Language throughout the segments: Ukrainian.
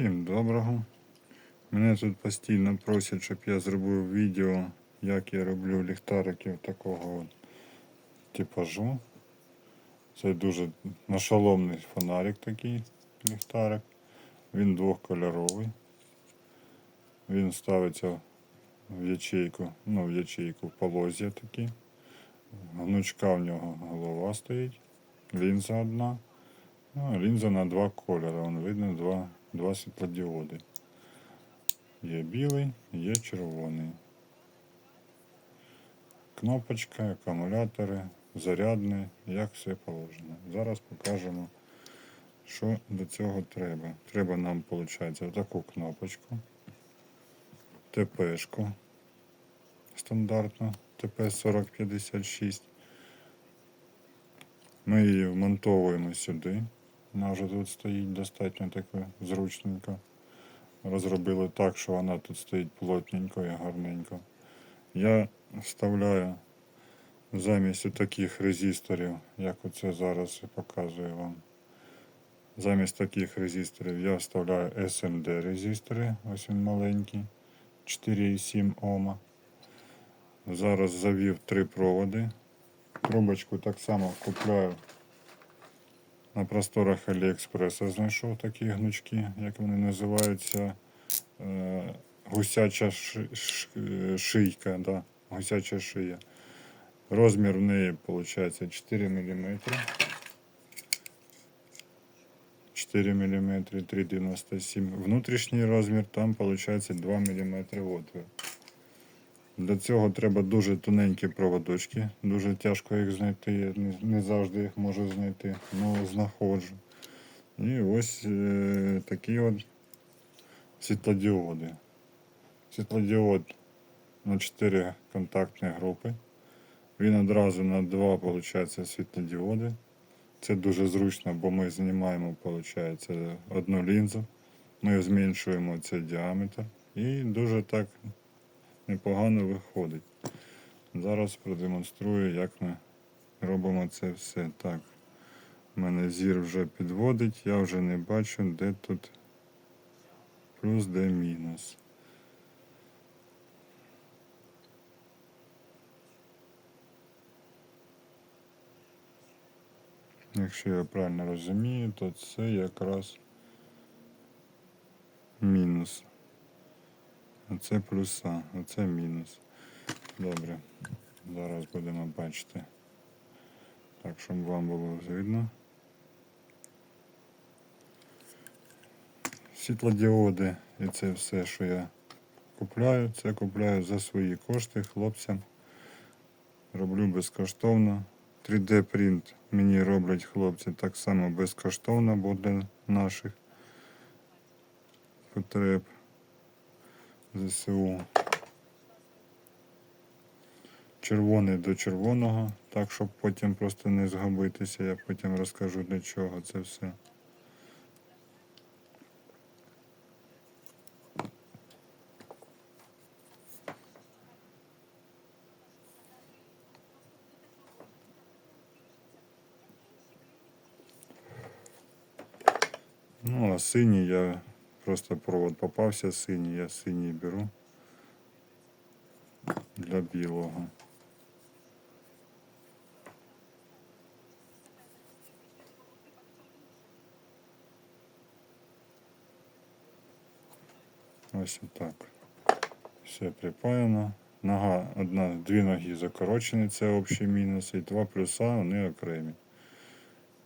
Всім доброго. Мене тут постійно просять, щоб я зробив відео, як я роблю ліхтариків такого типажу. Це дуже нашоломний фонарик такий ліхтарик. Він двохкольоровий. Він ставиться в ячейку, ну в ячейку в полозья такі. Гнучка в нього голова стоїть, лінза одна. Ну, лінза на два кольори. Вон видно два, два світлодіоди. Є білий, є червоний. Кнопочка, акумулятори, зарядний, як все положено. Зараз покажемо, що до цього треба. Треба нам, виходить, таку кнопочку, ТПшку стандартну, ТП-4056. Ми її вмонтовуємо сюди. Вона вже тут стоїть достатньо таке зручненько. Розробили так, що вона тут стоїть плотненько і гарненько. Я вставляю замість таких резисторів, як оце зараз я показую вам. Замість таких резисторів я вставляю SMD резистори, ось він маленький, 4,7 Ома. Зараз завів три проводи. Трубочку так само купляю на просторах Аліекспреса знайшов такі гнучки, як вони називаються. Е, гусяча шийка, да, гусяча шия. Розмір в неї виходить 4 мм. 4 мм 3,97 Внутрішній розмір там виходить 2 мм отвір. Для цього треба дуже тоненькі проводочки. Дуже тяжко їх знайти. Я не, завжди їх можу знайти, але знаходжу. І ось е, такі от світлодіоди. Світлодіод на 4 контактні групи. Він одразу на два виходить, світлодіоди. Це дуже зручно, бо ми знімаємо виходить, одну лінзу. Ми зменшуємо цей діаметр. І дуже так непогано виходить. Зараз продемонструю, як ми робимо це все. Так, у мене зір вже підводить, я вже не бачу, де тут плюс, де мінус. Якщо я правильно розумію, то це якраз мінус. Оце плюса, оце мінус. Добре. Зараз будемо бачити. Так, щоб вам було видно. Світлодіоди і це все, що я купляю, це купляю за свої кошти хлопцям. Роблю безкоштовно. 3D принт мені роблять хлопці так само безкоштовно, бо для наших потреб. ЗСУ. Червоний до червоного, так щоб потім просто не згубитися, я потім розкажу для чого це все. Ну, а синій я просто провод попався синій, я синій беру для білого. Ось отак. Все припаяно. Нога, одна, дві ноги закорочені, це общий мінус, і два плюса, вони окремі.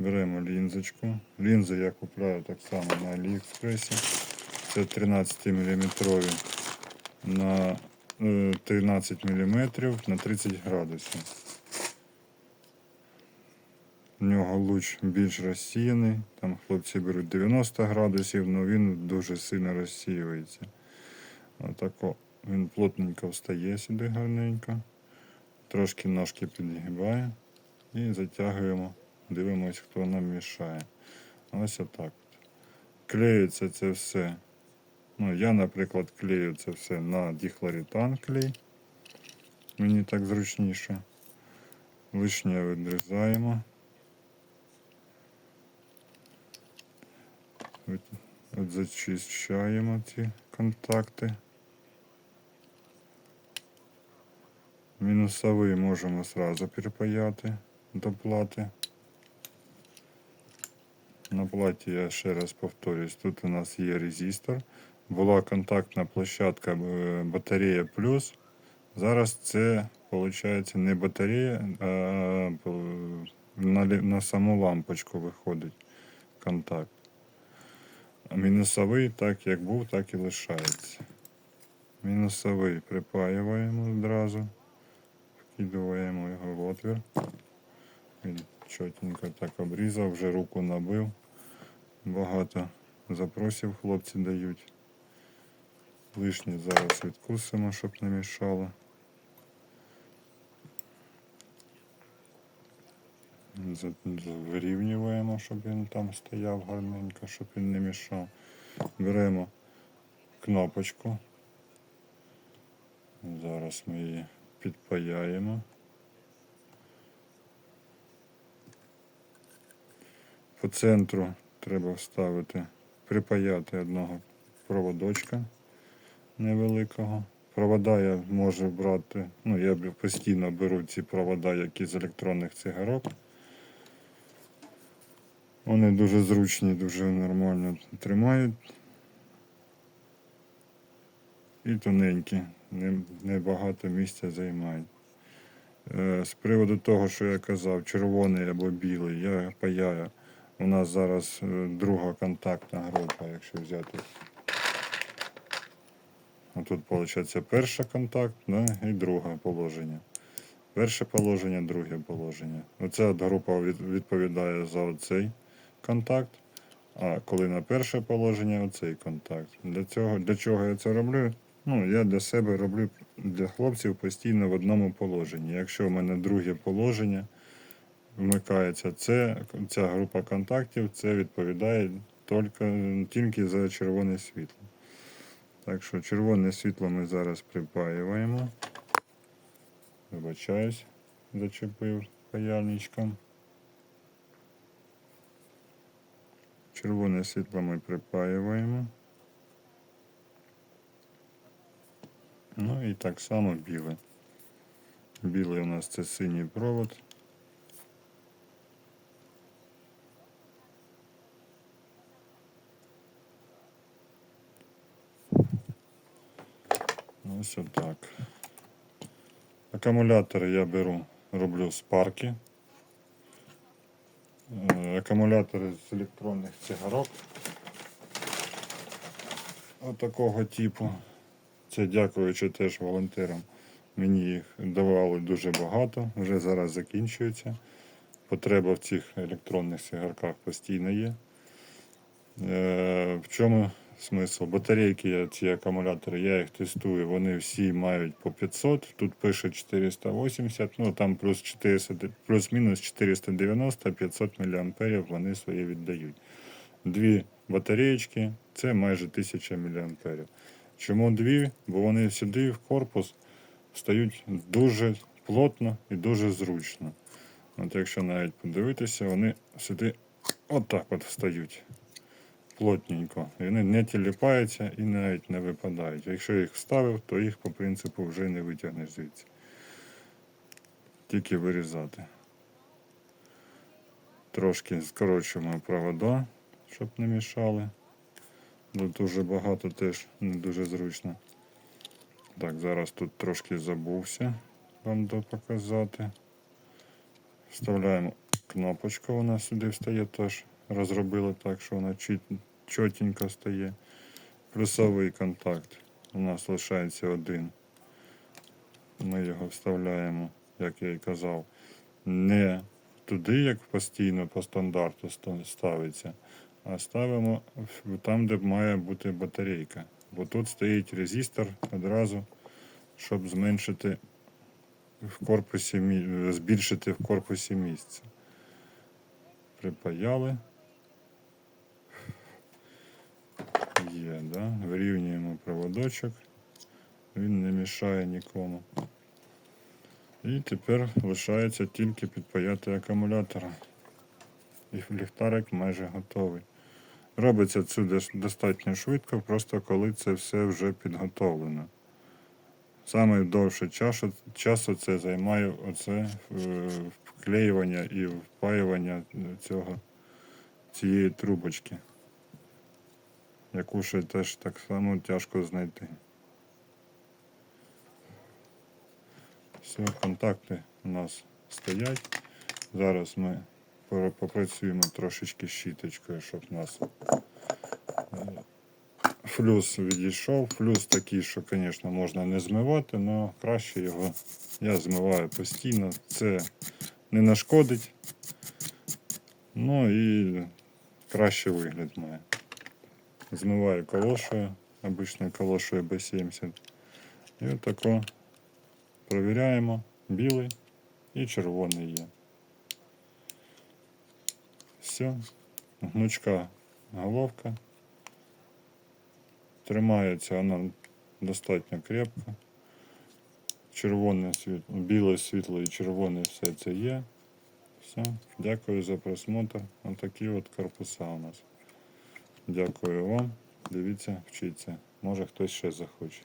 Беремо лінзочку. Лінзи я купляю так само на Аліекспресі. Це 13 мм на е, 13 мм на 30 градусів. У нього луч більш розсіяний. Там хлопці беруть 90 градусів, але він дуже сильно розсіюється. Отако він плотненько встає сюди гарненько. Трошки ножки підгибає і затягуємо. Дивимось, хто нам мішає. Ось отак. от. Клеїться це все. Ну, я, наприклад, клею це все на дихлорітан клей. Мені так зручніше. Лишнє відрізаємо. От- зачищаємо ці контакти. Мінусовий можемо сразу перепаяти до плати. На платі я ще раз повторюсь, тут у нас є резистор. Була контактна площадка е, батарея плюс. Зараз це виходить не батарея, а е, на, на саму лампочку виходить контакт. Мінусовий, так як був, так і лишається. Мінусовий припаюємо одразу, вкидуємо його в отвір. Чотенько так обрізав, вже руку набив. Багато запросів хлопці дають. Лишні зараз відкусимо, щоб не мішало. Вирівнюємо, щоб він там стояв гарненько, щоб він не мішав. Беремо кнопочку. Зараз ми її підпаяємо. По центру треба вставити, припаяти одного проводочка невеликого. Провода я можу брати, ну я постійно беру ці провода, які з електронних цигарок. Вони дуже зручні, дуже нормально тримають. І тоненькі, не- небагато місця займають. Е, З приводу того, що я казав, червоний або білий, я паяю. У нас зараз е, друга контактна група, якщо взяти. А Тут виходить перше контакт да, і друге положення. Перше положення, друге положення. Оця група відповідає за оцей контакт. А коли на перше положення, оцей контакт. Для, цього, для чого я це роблю? Ну, я для себе роблю для хлопців постійно в одному положенні. Якщо в мене друге положення вмикається, це, ця група контактів, це відповідає тільки, тільки за червоне світло. Так що червоне світло ми зараз припаюємо. Вибачаюсь, зачепив паяльничком. Червоне світло ми припаюємо. Ну і так само біле. Білий у нас це синій провод. Ось отак. Акумулятори я беру, роблю з парки. Е, Акумулятори з електронних цигарок. Отакого типу. Це дякуючи теж волонтерам. Мені їх давали дуже багато, вже зараз закінчується. Потреба в цих електронних цигарках постійно є. Е, в чому смисл? Батарейки, ці акумулятори, я їх тестую, вони всі мають по 500, тут пише 480, ну там плюс 400, плюс-мінус 490, 500 мА вони свої віддають. Дві батареєчки це майже 1000 мА. Чому дві? Бо вони сюди в корпус встають дуже плотно і дуже зручно. От якщо навіть подивитися, вони сюди отак от встають плотненько. Вони не тіліпаються і навіть не випадають. Якщо їх вставив, то їх по принципу вже не витягнеш звідси. Тільки вирізати. Трошки скорочуємо провода, щоб не мішали. Бо дуже багато теж не дуже зручно. Так, зараз тут трошки забувся вам допоказати. Вставляємо кнопочку, вона сюди встає теж. Розробили так, що вона чіт- чотенько стає. Плюсовий контакт. У нас лишається один. Ми його вставляємо, як я і казав, не туди, як постійно по стандарту ставиться, а ставимо там, де має бути батарейка. Бо тут стоїть резистор одразу, щоб зменшити в корпусі, збільшити в корпусі місце. Припаяли. Є, да? Вирівнюємо проводочок. Він не мішає нікому. І тепер лишається тільки підпаяти акумулятора. І ліхтарик майже готовий. Робиться це достатньо швидко, просто коли це все вже підготовлено. Саме довше часу, часу це займає оце е, вклеювання і впаювання цього, цієї трубочки, яку ще теж так само тяжко знайти. Все, контакти у нас стоять. Зараз ми попрацюємо трошечки щіточкою, щоб у нас е, флюс відійшов. Флюс такий, що, звісно, можна не змивати, але краще його я змиваю постійно. Це не нашкодить. Ну і кращий вигляд має. Змиваю калошою, обичною калошою B70. І отако провіряємо. Білий і червоний є. Все. Гнучка головка. Тримається вона достатньо крепко. Червоне світло, біле світло і червоне все це є. Все. Дякую за просмотр. Отакі от корпуса у нас. Дякую вам. Дивіться, вчіться. Може хтось ще захоче.